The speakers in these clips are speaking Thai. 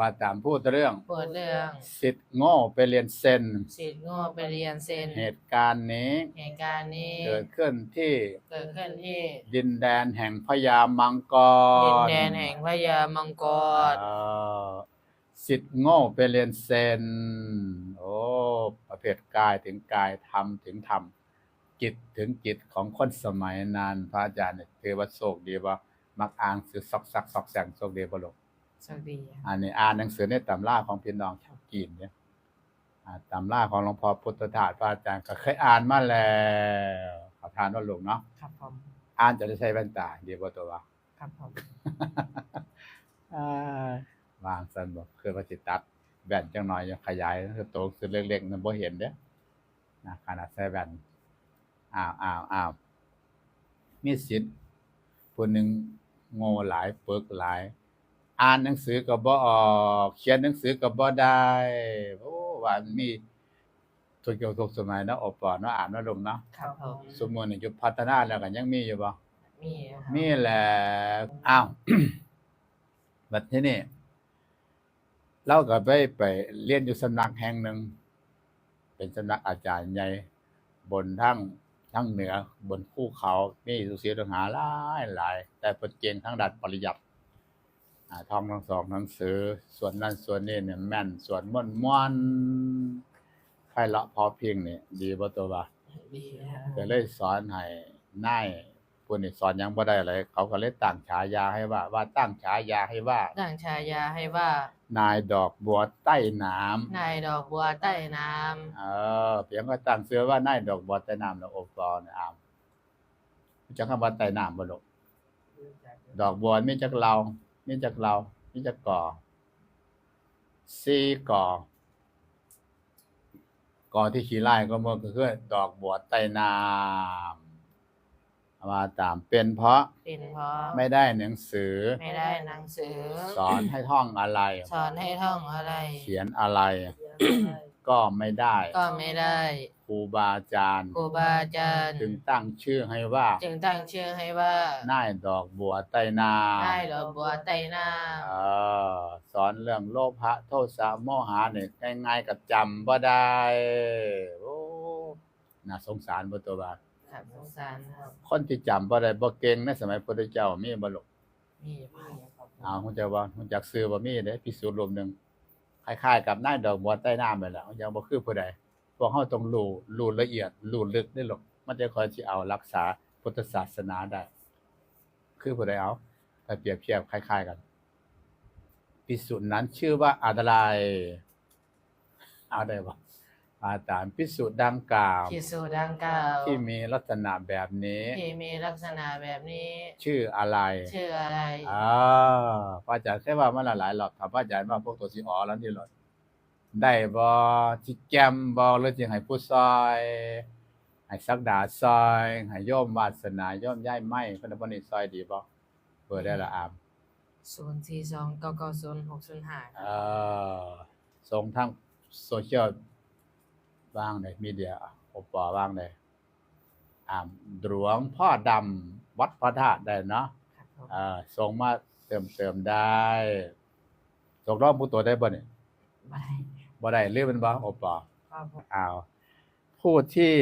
ว่าตามพูดเรื่อง พูดเรื่องสิทธิ์โง่ไปเรียนเซนสิทธิ์โง่ไปเรียนเซนเหตุการณ์นี้ เหตุการณ์นี้เกิดขึ้นที่เกิดขึ้นที่ดินแดนแห่งพญามังกดินรแดนแห่งพญามังกรเอ่อสิทธิ์โง่ไปเรียนเซนโอ้ประเภทกายถึงกายธรรมถึงธรรมจิตถึงจิตของคนสมัยนั้นพระอาจารย์เนี่ยถือว่าโชคดีว่ามักอ่านสื่อซอกซักซอกแซงโชคดีบ่ลง สวัสดีอันนี้อ่านหนังสือในตำราของพี่น้องชาวจีนเนี่ยอ่าตำราของหลวงพ่อพุทธทาสพระอาจารย์ก็เคยอ่านมาแล้วขอทานว่าลงเนาะครับผมอ่านจะได้ใช้แว่นตาดีบ่ตัวว่าครับผมอ่าวางสันบอกคือว่าสิตัดแว่นจังหน่อยยังขยายคือโตขึ้นเล็กๆนั่นบ่เห็นเด้อนะขนาดใส่แว่นอ้าวอ้าวอ้าวมีสิทธิ์ผู้หนึ่งโง่หลายปึกหลาย อ่านหนังสือก็บ่ออกเขียนหนังสือก็บ่ได้โอ้ว่ามันมีทุกยุคทุกสมัยเนาะอปอเนาะอ่านว่าลงเนาะครับผมสมมุตินี่อยู่พัฒนาแล้วก็ยังมีอยู่บ่มีครับมีแหละอ้าวบัดทีนี้เราก็ไปไปเรียนอยู่สำนักแห่งหนึ่งเป็นสำนักอาจารย์ใหญ่บนทั้งทั้งเหนือบนภูเขามีสุเสียตงหาหลายหลาย แต่เพิ่นเก่งทั้งด้านปริยัติอ่า ท่องทั้งสองหนังสือ ส่วนนั้นส่วนนี้เนี่ยแม่น ส่วนม่วนม่วนไพเราะพอเพียงนี่ดีบ่ตัวว่าดีครับก็เลยสอนให้นายผู้นี่สอนหยังบ่ได้เลย เขาก็เลยตั้งฉายาให้ว่า ว่าตั้งฉายาให้ว่า ตั้งฉายาให้ว่า นายดอกบัวใต้น้ำนายดอกบัวใต้น้เออเพียงก็ตั้งเสื้อว่านายดอกบัวใต้น้ำแล้วโอปอเนี่ยอามรู้จักคำว่าใต้น้ำบ่ลูกดอกบัวมีจักเรา มีจักเรามีจักก่อสี่ก่อก่อที่ขี้ไล่ก็มันก็คือดอกบัวใต้น้ำว่าตามเป็นเพราะำเป็นเพราะไม่ได้หนังสือ ไม่ได้หนังสือ สอนให้ท่องอะไร สอนให้ท่องอะไร เขียนอะไร ก็ไม่ได้ ก็ไม่ได้ค รูบาอาจารย์ ครูบาอาจารย์จึงตั้งชื่อให้ว่า จึงตั้งชื่อให้ว่านายดอกบัวใต้นานายดอกบัวใต้น้เออสอนเรื่องโลภะโทสะโมหะเนี่ยง่ายๆก็จำบ่ได้โอ้น่าสงสารบ่ตัวบาำครับสงสารครับคนที่จำบ่ได้บ่เก่งในสมัยพุทธเจ้ามีบ่ลูกมีมีครับอ้าวฮู้จักว่าฮู้จักชื่อบ่มีเด้พิสูจน์รวมหนึงคล้ายๆกับนายดอกบัวใต้น้ำนั่นแหละยังบ่คือผู้ใด พวกเฮาต้องรู้รู้ละเอียดรู้ลึกได้หรอกมันจะคอยสิเอารักษาพุทธศาสนาได้ คือผู้ใดเอาถ้าเปรียบเทียบคล้าย ๆกันพิสุจน์นั้นชื่อว่าอะไรเอาได้บ่อาจารย์พิสุจน์ดังกล่าวพิสูจน์ดังกล่าว ที่มีลักษณะแบบนี้ ที่มีลักษณะแบบนี้ ชื่ออะไร ชื่ออะไรอ่าพระอาจารย์เคยว่ามาหลายๆรอบถามพระอาจารย์ว่าพวกตัวสิอ๋อแล้วนี่หรอ ได้บ่สิแกมบ่หรือสิให้ผู้ซอยให้สักดาซอยให้โยมวาสนาโยมย้ายไม้เพิ่นบ่นี่ซอยดีบ่เปิดได้ละอามศูนย์สี่สองเก้าเก้าศูนย์หกศูนย์ห้าเอ่อส่งทางโซเชียลบ้างได้มีเดียโอปอบ้างได้อ่ามหลวงพ่อดำวัดพระธาตุได้เนาะครับผมอ่าส่งมาเติมเติมได้ส่งรอบผู้ตัวได้บ่เนี่ยไม่ บ่ได้หรือเป็นบ่โอปอครับผมอ้าวผู้ที่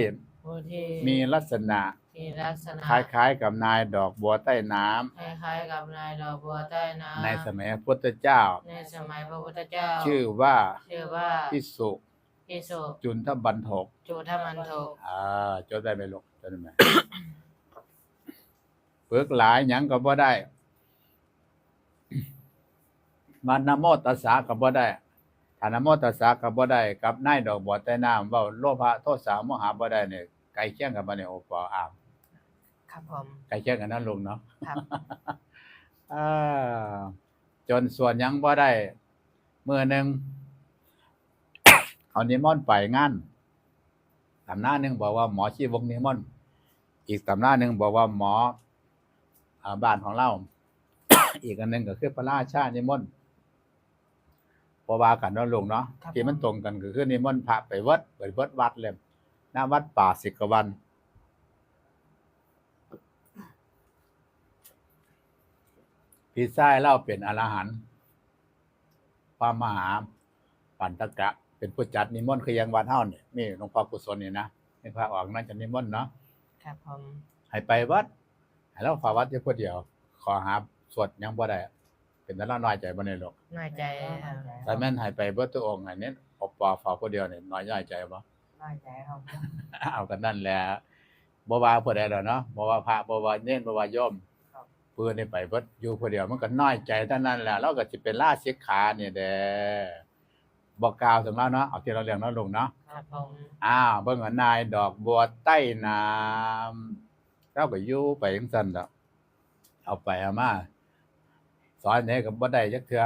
ผู้ที่มีลักษณะมีลักษณะคล้ายๆกับนายดอกบัวใต้น้ำคล้ายๆกับนายดอกบัวใต้น้ำในสมัยพระพุทธเจ้า ในสมัยพระพุทธเจ้า ชื่อว่าชื่อว่าพิสุพิสุจุนทบันทกจุทมันโทอ่าจดได้ไหมลูกจดได้ไหมเปลือกหลายหยังก็บ่ได้มันนะโมตัสสะก็บ่ได้ ถ้านะโมตัสสะก็บ่ได้กับนายดอกบัวใต้น้ำเว้าโลภะโทสะโมหะบ่ได้เนี่ยใกล้เคียงกันบ่เนี่ยโอปออามครับผมใกล้เคียงกันนั่นลุงเนาะครับอ่าจนส่วนหยังบ่ได้มื้อหนึงเอานิมนต์ไปงานตำหน้าหนึงบอกว่าหมอชีวงนิมนต์อีกตำหน้าหนึงบอกว่าหมออ่าบ้านของเรา อีกอันหนึงก็คือพระราชานิมนต์ เพราะว่ากันเนาะลุงเนาะครับ ที่มันตรงกันก็คือนิมนต์พระไปวัดไปวัดวัดเลยหน้าวัดป่าสิกวัน พี่ชายเล่าเป็นอรหันต์พระมหาปันตกะ เป็นผู้จัดนิมนต์คือยังวัดเฮานี่นี่หลวงพ่อกุศลนี่นะนี่พระออกนั่นจะนิมนต์เนาะ ครับผมให้ไปวัดให้เราเฝ้าวัดอยู่ผู้เดียว ขอหาสวดหยังบ่ได้ เป็นแต่ละน้อยใจบ่ในโลกน้อยใจครับแต่แม่นให้ไปเบิดตัวองค์อันนี้อปอเฝ้าผู้เดียวนี่น้อยย่อยใจบ่ น้อยใจครับเอากันนั่นแหละบ่ว่าผู้ใดดอกเนาะบ่ว่าพระบ่ว่าเน้นบ่ว่าโยมปืนนี่ไปเบิดอยู่ผู้เดียวมันก็น้อยใจเท่านั้นแหละเราก็สิเป็นลาสิกขานี่แหละบ่กล่าวถึงแล้วเนาะเอาที่เราเรียนเนาะลุงเนาะ ครับผมอ้าวเบิ่งว่านายดอกบัวใต้น้ำเราก็อยู่ไปจังซั่นดอกเอาไปเอามา สอนไหนก็บ่ได้จักเทื่อ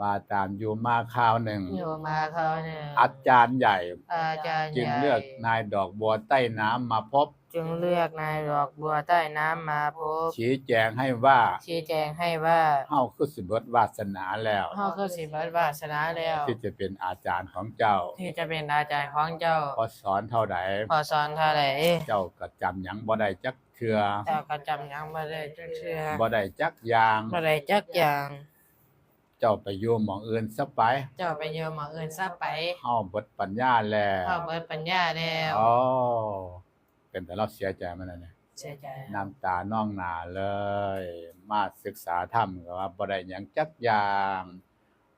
ว่าตามอยู่มาคราวหนึ่ง อยู่มาเขาเนี่ยอาจารย์ใหญ่ อาจารย์จึงใหญ่เลือกนายดอกบัวใต้น้ำมาพบ จึงเลือกนายดอกบัวใต้น้ำมาพบ ชี้แจงให้ว่าชี้แจงให้ว่าเฮาคือสิเบิดวาสนาแล้วเฮาคือสิบัดวาสนาแล้ว ที่จะเป็นอาจารย์ของเจ้า ที่จะเป็นอาจารย์ของเจ้าพอสอนเท่าใดพอสอนเท่าไหร่เจ้าก็จำหยังบ่ได้จัก เทื่อเจ้าก็จำยังบ่ได้จักเทื่อบ่ได้จักอย่าง บ่ได้จักอย่าง เจ้าไปอยู่หม่องอื่นซะไปเจ้าไปเยอะหมออื่นซะไปเฮาเบิดปัญญาแล้วเฮาเบิดปัญญาแล้วอ๋อเป็นแต่เราเสียใจมันน่ะเนี่ย เสียใจน้ำตาน้องหนาเลย มาศึกษาธรรมก็ว่าบ่ได้หยังจักอย่าง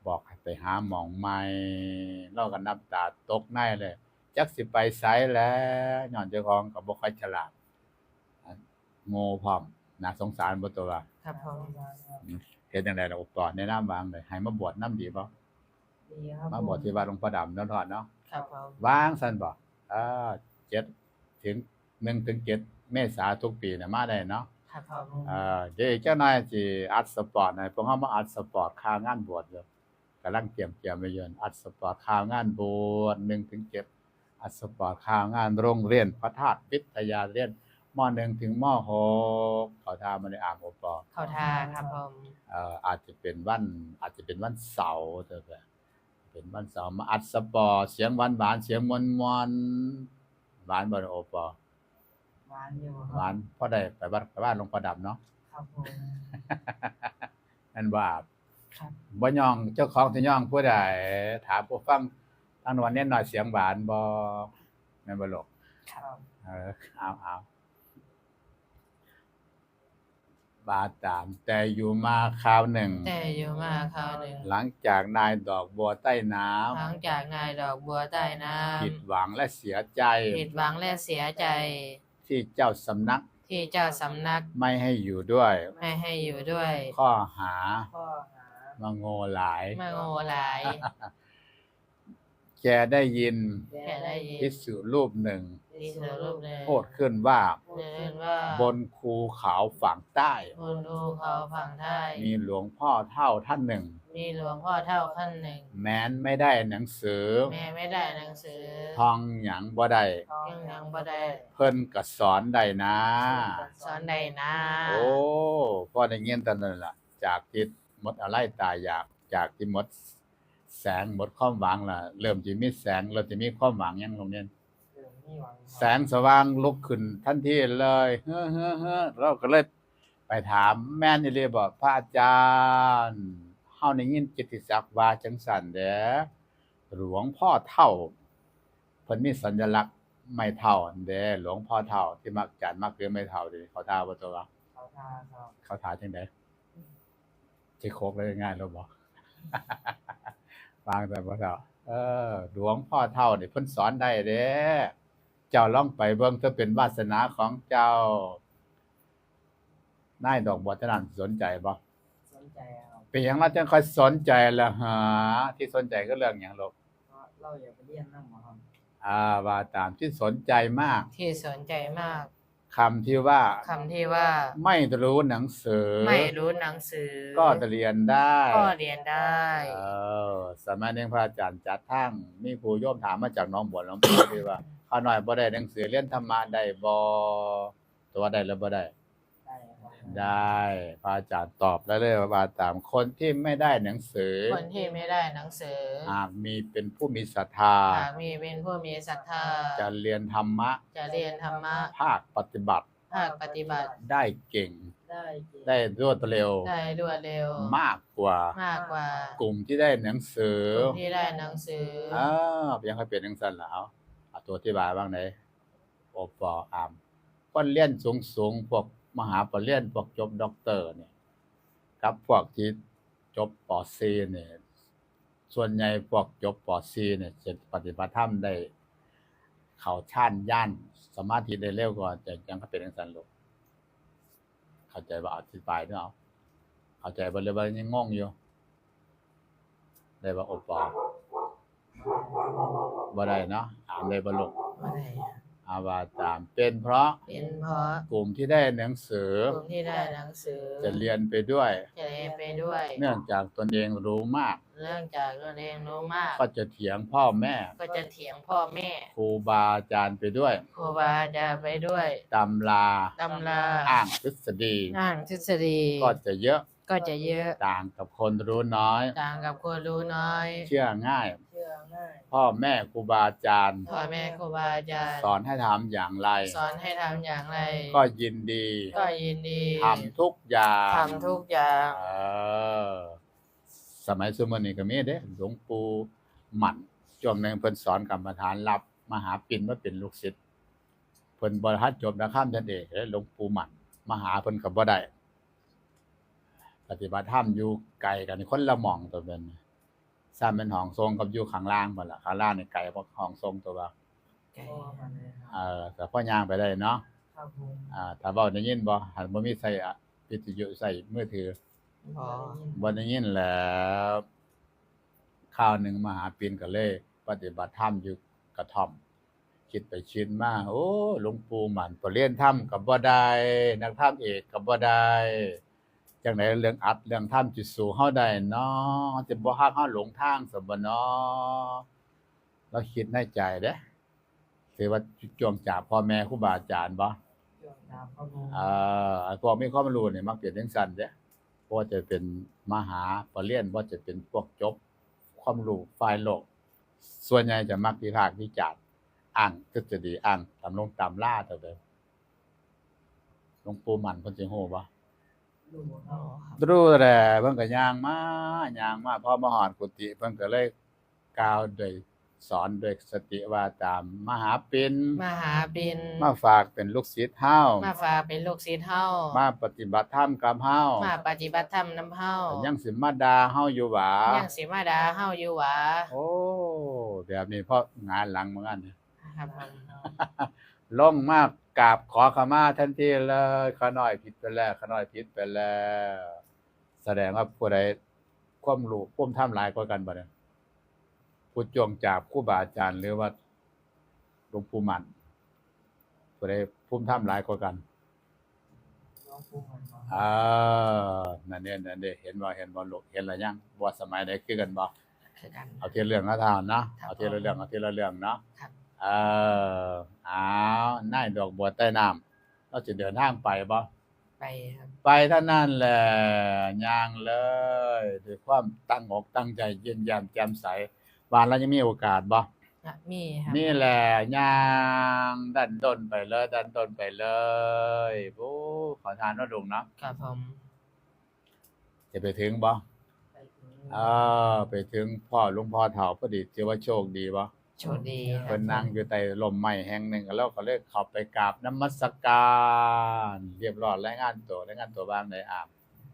บอกให้ไปหาหมองใหม่เราก็น้ำตาตกในเลย จักสิไปไสแล้วย้อนเจ้าของก็บ่ค่อยฉลาดอะ โง่พร้อมน่าสงสารบ่ตัวว่าครับผมเฮ็ดจังได๋ล่ะอุปกรณ์แนะนำวางเลยให้มาบวชนํดีบ่ดีครับมาบวชที่วัดหลวงพ่อดำเนาะทอดเนาะครับผมวางซั่นบ่อ่า7ถึง1ถึง7เมษายนทุกปีน่ะมาได้เนาะครับผมเอ่อเดี๋ยวอีกเจ้านายสิอัดสปอร์ตให้พวกเฮามาอัดสปอร์ตค่างานบวชอยู่กำลังเตรียมเตรียมไว้อยู่อัดสปอร์ตค่างานบวช1ถึง7อัดสปอร์ตค่างานโรงเรียนพระธาตุวิทยาเรียน ม .1 ถึงม .6 เขาทามาในอ่างโอปอเข้าทาครับผมเอ่ออาจจะเป็นวัน อาจจะเป็นวันเสาร์เด้อเด้อเป็นวันเสาร์มาอัดสปอร์ตเสียงหวานๆเสียงมวนๆหวานบ่โอปอหวานอยู่คหวารับนพอได้ไปวัดไปบ้านหลวงพ่อดำเนาะครับผมนั่นว่าครับบ่ย่องเจ้าของสิย่องผู้ใดถามผู้ฟังทางนวนเน้นหน่อยเสียงหวานบ่แม่นบ่ลูกครับเออเอาเอา บาตาม แต่อยู่มาคราวหนึ่ง แต่อยู่มาคราวหนึ่ง หลังจากนายดอกบัวใต้น้หลังจากนายดอกบัวใต้น้ำผิดหวังและเสียใจำผิดหวังและเสียใจ ที่เจ้าสำนักที่เจ้าสำนักไม่ให้อยู่ด้วย ไม่ให้อยู่ด้วยข้อหาข้อหามาโง่หลาย มาโง่หลายแกได้ยิน แกแค่ได้ยินพิสุรูปหนึ่ง ที่สุรูปเลยพูดขึ้นว่าเดินว่าบนภูเขาฝั่งใต้ บนภูเขาฝั่งไทยมีหลวงพ่อเท่าท่านหนึ่ง มีหลวงพ่อเท่าขั้นหนึ่ง แม้นไม่ได้หนังสือ แม่ไม่ได้หนังสือทองหยังบ่ได้ยังยังบ่ได้เพิ่นก็สอนได้นะ สอนได้นะโอ้พ่อได้เงียนตอนนั้นล่ะ จากที่หมดอะไรตายอยากจากที่หมด แสงหมดความหวังล่ะ เริ่มจะมีแสงเราจะมีความหวังยังโรงเรียน แสงสว่างลุกขึ้นทันทีเลยเฮ้อเฮ้อเฮ้อเราก็เลยไปถามแม่นอีเลยบอกพระอาจารย์เฮาได้ยินกิตติศักดิ์ว่าจังสันเด้อหลวงพ่อเท่าเพิ่นมีสัญลักษณ์ไม่เท่าเด้อหลวงพ่อเท่าที่มักจัดมักคือไม่เท่าเด้เขาท่าบ่ตัววะเขาทาครับเขาท่าจังได๋สิโคกเลยง่ายแล้วบ่ฟังแต่บ่เท่าเออ หลวงพ่อเท่านี่เพิ่นสอนได้เด้อ เจ้าลองไปเบิ่งเถอะเป็นวาสนาของเจ้านายดอกบัวตะนันสนใจบ่สนใจครับเป็นหยังเราจังค่อยสนใจล่ะหาที่สนใจก็เรื่องหยังลูกเพราะเราอยากไปเรียนนั่งครับอ่าว่าตามที่สนใจมากที่สนใจมากคำที่ว่าคำที่ว่า ไม่รู้หนังสือ ไม่รู้หนังสือ ก็เรียนได้ ก็เรียนได้เออสมัยนี้พระอาจารย์จัดทั้งมีครูโยมถามมาจากหน้องบัวลำพูที่ว่า ข้าน้อยบ่ได้หนังสือเรียนธรรมะได้บ่ตัวได้หรือบ่ได้ ได้ครับได้พระอาจารย์ตอบแล้วเลยว่าตามคนที่ไม่ได้หนังสือคนที่ไม่ได้หนังสือหากมีเป็นผู้มีศรัทธา หากมีเป็นผู้มีศรัทธา จะเรียนธรรมะ จะเรียนธรรมะ ภาคปฏิบัติ ภาคปฏิบัติได้เก่ง ได้เกียรติได้รวดเร็ว ได้รวดเร็ว มากกว่ามากกว่า กลุ่มที่ได้หนังสือคนที่ได้หนังสือออ้าวเพียงค่อยเปลี่ยนจังซั่นล่ะเอาเอา ตัวที่บายบ้างไหนโอปออามคนเรียนสูงๆพวกมหาปรริญญาพวกจบด็อกเตอร์เนี่ยกับพวกที่จบปอซีเนี่ยส่วนใหญ่พวกจบปอซีเนี่ยจะปฏิบัติธรรมได้ เขาช่านย่านสมาธิได้เร็วกว่าจะยังก็เป็นจังซั่นลกเข้าใจว่าอธิบายเนาะเข้าใจบ่เลยว่ายังงงอยู่ได้บ่โอปอ บ่ได้เนาะอ่านได้บ่ลูกบ่ได้อาว่าตาม เป็นเพราะเป็นเพราะกลุ่มที่ได้หนังสือคนที่ได้หนังสือ จะเรียนไปด้วยจะเรียนไปด้วย เนื่องจากตนเองรู้มากเรื่องจากตนเองรู้มาก ก็จะเถียงพ่อแม่ ก็จะเถียงพ่อแม่ครูบาอาจารย์ไปด้วยครูบาอาจารย์ไปด้วยตำราตำราอ้างทฤษฎี อ่านทฤษฎี ก็จะเยอะ ก็จะเยอะต่างกับคนรู้น้อย ต่างกับคนรู้น้อย เชื่อง่าย เชื่อง่าย พ่อแม่ครูบาอาจารย์ พ่อแม่ครูบาอาจารย์ สอนให้ทำอย่างไร สอนให้ทำอย่างไร ก็ยินดี ก็ยินดีทำทุกอย่างทำทุกอย่างเออสมัยสมัยนี้ก็มีเด้หลวงปู่หมั่นช่วงหนึงเพิ่นสอนกรรมฐานรับมหาปิ่นมาเป็นลูกศิษย์เพิ่นบ่ทันจบนะข้ามท่านเอกเด้หลวงปู่หมั่นมาหาเพิ่นก็บ่ได้ ปฏิบัติธรรมอยู่ไกลกันคนละหม่องตัวเป็นซ้ำเป็นห้องทรงกับอยู่ข้างล่างพุ่นล่ะข้างล่างนี่ไกลกว่าห้องทรงตัวว่าพ่อมันเลยครับเออแต่พ่อย่างไปได้เนาะครับผมอ่าถ้าเว้าได้ยินบ่หันบ่มีใส่อะวิทยุใส่มือถือพอบ่ได้ยินแหล้วข้าวหนึ่งมหาปินก็เลย ปฏิบัติธรรมอยู่กระท่อมคิดไปคิดมาโอ้หลวงปู่หมันบ่เรียนธรรมก็บ่ได้นักธรรมเอกก็บ่ได้ จังไดเรื่องอัดเรื่องธรรมจิสู่เฮาได้เนาะจะบ่ฮักเฮาหลงทางซะบ่เนาะเราคิดในใจเด้ถือว่าจวงจากพ่อแม่ครูบาอาจารย์บ่เชื่อตามครับผมเอ่อไอ้พวกมีความรู้นี่มักเป็นจังซั่นเด้บ่ว่าจะเป็นมหาปรริญญาบ่ว่าจะเป็นพวกจบ ความรู้ฝ่ายโลก ส่วนใหญ่จะมักวิพากษ์วิจารณ์อ้างทฤษฎีอ้างตำลงตำล่าเท่าเดิมหลวงปู่มันเพิ่นสิฮู้บ่ดูคอ๋ รัอบครับรู้แหละเพิ่นก็ย่างมาย่างมาพอมาฮอดกุฏิเพิ่นก็เลยกล่าวด้วยสอนด้วยสติว่าตามมหาปิ่นมาหาปิน มาฝากเป็นลูกศิษย์เฮามาฝากเป็นลูกศิษย์เฮามาปฏิบัติธรรมกับเฮามาปฏิบัติธรรมนำเฮายังสิมาด่าเฮาอยู่หว่ายังสิมาดาเฮาอยู่หวาโอ้แบบนี้เพราะงานหลังเหมือนกันเนี่ยครับผมลงมาก กราบขอขมาทันทีเลยขาน้อยผิดไปแล้วขาน้อยผิดไปแล้ว แสดงว่าผู้ใดความรู้ความทำหลายกว่ากันบ่เนี่ยผู้จวงจากครูบาอาจารย์หรือว่าหลวงปู่มันผู้ใดภูมิทำหลายกว่ากันน้องปูมันครับอ่านั่นเนี่ยนั่นเด้เห็นบ่เห็นบ่ลูกเห็นแล้วยังว่าสมัยใดคือกันบ่คือกันเอาทีละเรื่องละทานเนาะครับเอาทีละเรื่องเอาทีละเรื่องเนาะครับ เอออ้าวนายดอกบัวใต้น้ำเราจะเดินทางไปบ่ไปครับไปเท่านั้นแหละย่างเลยด้วยความตั้งอกตั้งใจเย็นแย้มแจ่มใสวานเรายังมีโอกาสบ่อะมีครับนี่แหละย่างดันต้นไปเลย ดันต้นไปเลยโอ้ขอทานว่าลุงเนาะครับผมจะไปถึงบ่ไปถึง เออไปถึงพ่อหลวงพ่อเฒ่าพอดีถือว่าโชคดีบ่ โชคดีครัเพิ่บนนั่งอยู่ใต้ลมไม้แห่งหนึ่งแล้วก็เลยเข้าไปกราบนมัสการเรียบร้อยรายงานตัวรายงานตัวบ้างในอาม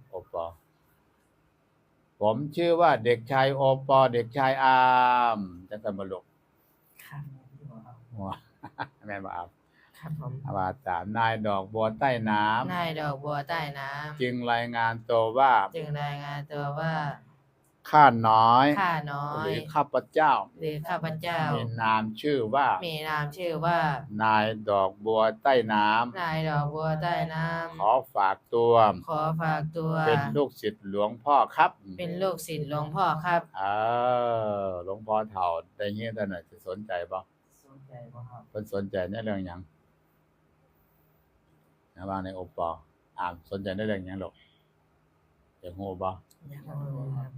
โอปอผมชื่อว่าเด็กชายโอปอ เด็กชายอามจังซั่นบ่ลูกครับที่บอกครับหัวแม่นบ่อามครับผมอาว่าตามนายดอกบัวใต้น้ำนายดอกบัวใต้น้ำจึงรายงานตัวว่า จึงรายงานตัวว่า ข้าน้อย ข้าน้อหย รือข้าพเจ้าหรือข้าพเจ้า มีนามชื่อว่า มีนามชื่อว่า นายดอกบัวใต้น้ำนายดอกบัวใต้น้ขอฝากตัวำขอฝากตัว เป็นลูกศิษย์หลวงพ่อครับเป็นลูกศิษย์หลวงพ่อครับ เออหลวงพ่อเฒ่าได้เงี้ยท่านน่ะสิสนใจบ่สนใจบ่ครับ เพิ่นสนใจในเรื่องหยังนะว่าในโอปออ่านสนใจในเรื่องหยังหรอกอยากฮู้บ่อยากรู้ครับ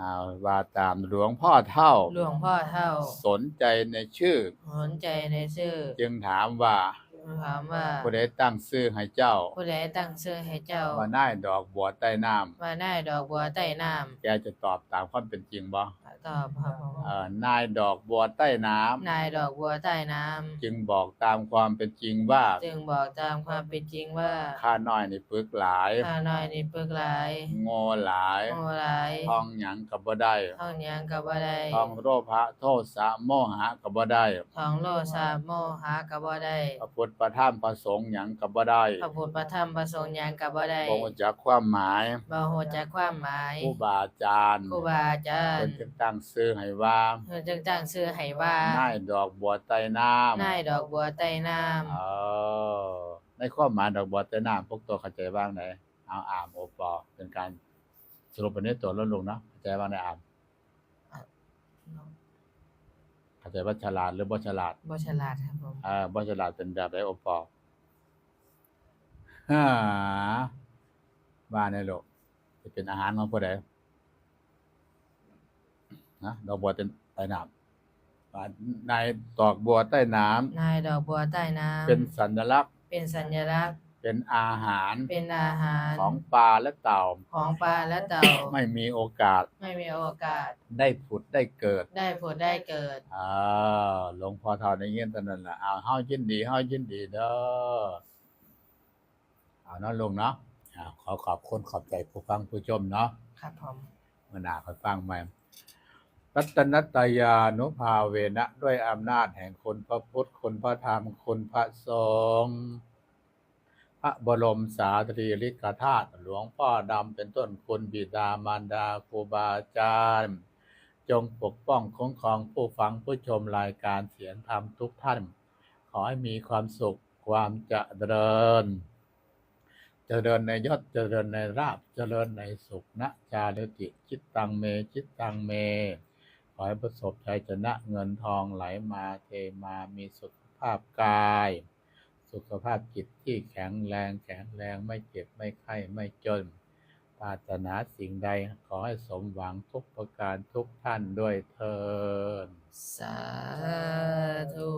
อ่าว่าตามหลวงพ่อเฒ่า หลวงพ่อเท่า สนใจในชื่อ สนใจในชื่อจึงถามว่าจึงถามว่าผู้ใดตั้งชื่อให้เจ้าผู้ใดตั้งชื่อให้เจ้าว่านายดอกบัวใต้น้ำว่าได้ดอกบัวใต้น้ำแกจะตอบตามความเป็นจริงบ่ ตอบครับผมเอ่อนายดอกบัวใต้น้ำนายดอกบัวใต้น้ำจึงบอกตามความเป็นจริงว่าจึงบอกตามความเป็นจริงว่าข้าน้อยนี่ปึกหลาย ข้าน้อยนี่ปึกหลายโง่หลายโง่หลายท่องหยังก็บ่ได้ท่องหยังก็บ่ได้ท่องโรภะโทสะโมหะก็บ่ได้ท่องโลสาโมหะก็บ่ได้พระพุทธประธรรมประสงค์หยังก็บ่ได้พระพุทธพระธรรมพระสงฆ์หยังก็บ่ได้บ่รู้จักความหมายบ่ฮู้จักความหมายครูบาอาจารย์ครูบาอาจารเพิ่นย์ จึงตั้งชื่อให้ว่าเพิ่นจึงตั้งชื่อให้ว่า นายดอกบัวใต้น้ำนายดอกบัวใต้น้ำ เออในความหมายดอกบัวใต้น้ำพวกตัวเข้าใจบ้างไหนเอาอามโอปอเป็นการสรุปไปในตัวลดลงเนาะเข้าใจบ้างในอามเข้าใจว่าฉลาดหรือบ่ฉลาดบ่ฉลาดครับผมอ่าบ่ฉลาดเป็นแบบไหนโอปอฮ่าว่าในโลกจะเป็นอาหารของผู้ใด นะดอกบัวใต้น้ำว่าในดอกบัวใต้น้ำนายดอกบัวใต้น้ำเป็นสัญลักษณ์เป็นสัญลักษณ์ เป็นอาหารเป็นอาหารของปลาและเต่า ของปลาและเต่าไม่มีโอกาสไม่มีโอกาสได้ผุดได้เกิดได้ผลได้เกิด อ่าหลวงพ่อเท่าในเงี้ยตอนนั้นล่ะเอาเฮายินดีเฮายินดีเด้อเอาเนาะลุงเนาะอ่าขอขอบคุณขอบใจผู้ฟังผู้ชมเนาะครับผมเมื่อหน้าค่อยฟังใหม่ รัตนตยานุภาเวนะ ด้วยอำนาจแห่งคุณพระพุทธคุณพระธรรมคุณพระสงฆ์พระบรมสารีริกธาตุหลวงพ่อดำเป็นต้นคุณบิดามารดาครูบาอาจารย์ จงปกป้องคุ้มครองผู้ฟังผู้ชมรายการเสียงธรรมทุกท่าน ขอให้มีความสุขความเจริญ เจริญในยศเจริญในราบเจริญในสุขนะจารุติ จิตตังเมจิตตังเม ขอให้ประสบชัยชนะเงินทองไหลมาเทมามีสุขภาพกาย สุขภาพจิตที่แข็งแรงแข็งแรงไม่เจ็บไม่ไข้ไม่จนปรารถนาสิ่งใดขอให้สมหวังทุกประการทุกท่านด้วยเทินสาธุ